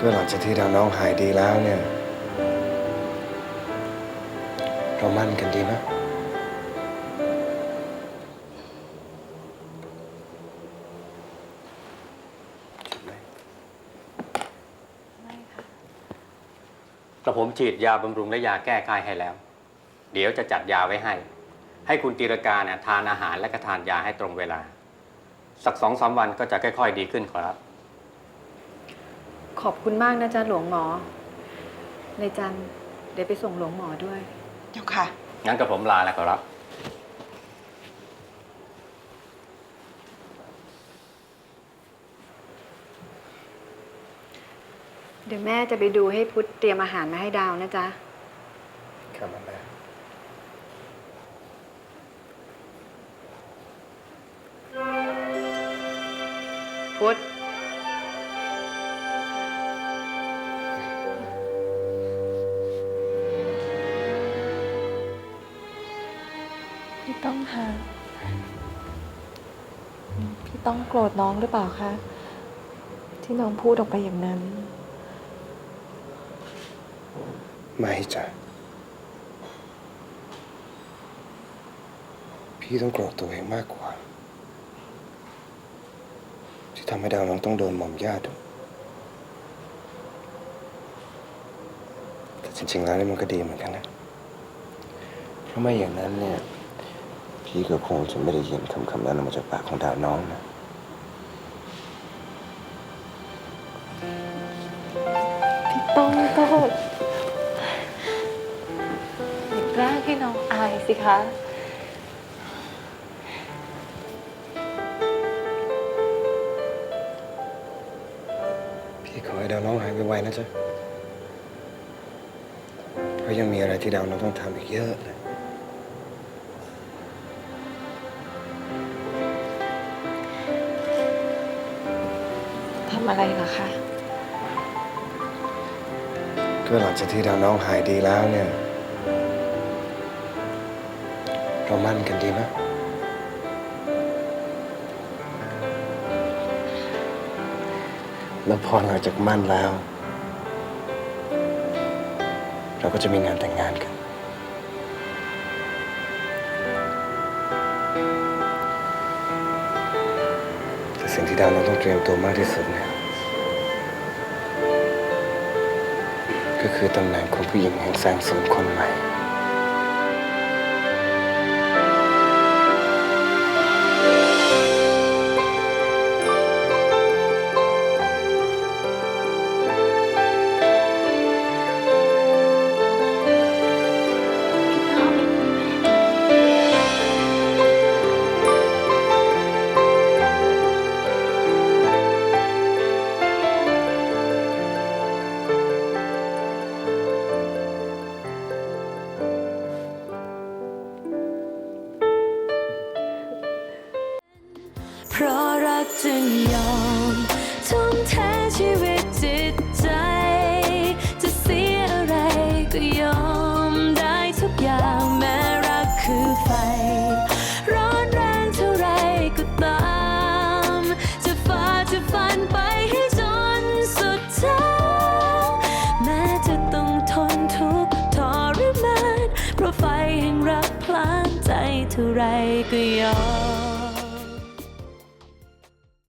ก็หลังจากที่เราน้องหายดีแล้วเนี่ย เรามั่นกันดีไหมกระผมฉีดยาบำรุงและยาแก้ไข้ให้แล้ว เดี๋ยวจะจัดยาไว้ให้ ให้คุณตีรการเนี่ยทานอาหารและก็ทานยาให้ตรงเวลา สักสองสามวันก็จะค่อยๆดีขึ้นครับ ขอบคุณมากนะจ๊ะหลวงหมอ ในจันทร์เดี๋ยวไปส่งหลวงหมอด้วย เจ้าค่ะ งั้นกระผมลาแล้วครับ เดี๋ยวแม่จะไปดูให้พุทธเตรียมอาหารมาให้ดาวนะจ๊ะ ครับแม่พุทธ พี่ต้องคะพี่ต้องโกรธน้องหรือเปล่าคะ ที่น้องพูดออกไปอย่างนั้น ไม่จ้ะ พี่ต้องโกรธตัวเองมากกว่า ที่ทำให้ดาวน้องต้องโดนหม่อมญาติแต่จริงๆแล้วนี่มันก็ดีเหมือนกันนะ เพราะไม่อย่างนั้นเนี่ย พี่ก็คงจะไม่ได้ยินคำคำนั้นออกมาจากปากของดาวน้องนะ พี่ต้องก็อย่าแกล้งให้น้องอายสิคะ พี่ขอให้ดาวน้องหายไวๆนะจ๊ะ เพราะยังมีอะไรที่ดาวน้องต้องทำอีกเยอะเลยำอะไรเหรอคะ ก็หลังจากที่ดาวน้องหายดีแล้วเนี่ย เรามั่นกันดีไหมแล้วพอหลังจากมั่นแล้ว เราก็จะมีงานแต่งงานกัน สิ่งที่ดาวน้องต้องเตรียมตัวมากที่สุดเนี่ยก็คือตำแหน่งของผู้หญิงแห่งแสงสูงคนใหม่ เพราะรักจึงยอมทุ่มเทชีวิตจิตใจ จะเสียอะไรก็ยอมได้ทุกอย่างแม้รักคือไฟ ร้อนแรงเท่าไรก็ตาม จะฝ่าจะฟันไปให้จนสุดทางแม้จะต้องทนทุกข์ทรมานเพราะไฟแห่งรักพลานใจเท่าไรก็ยอม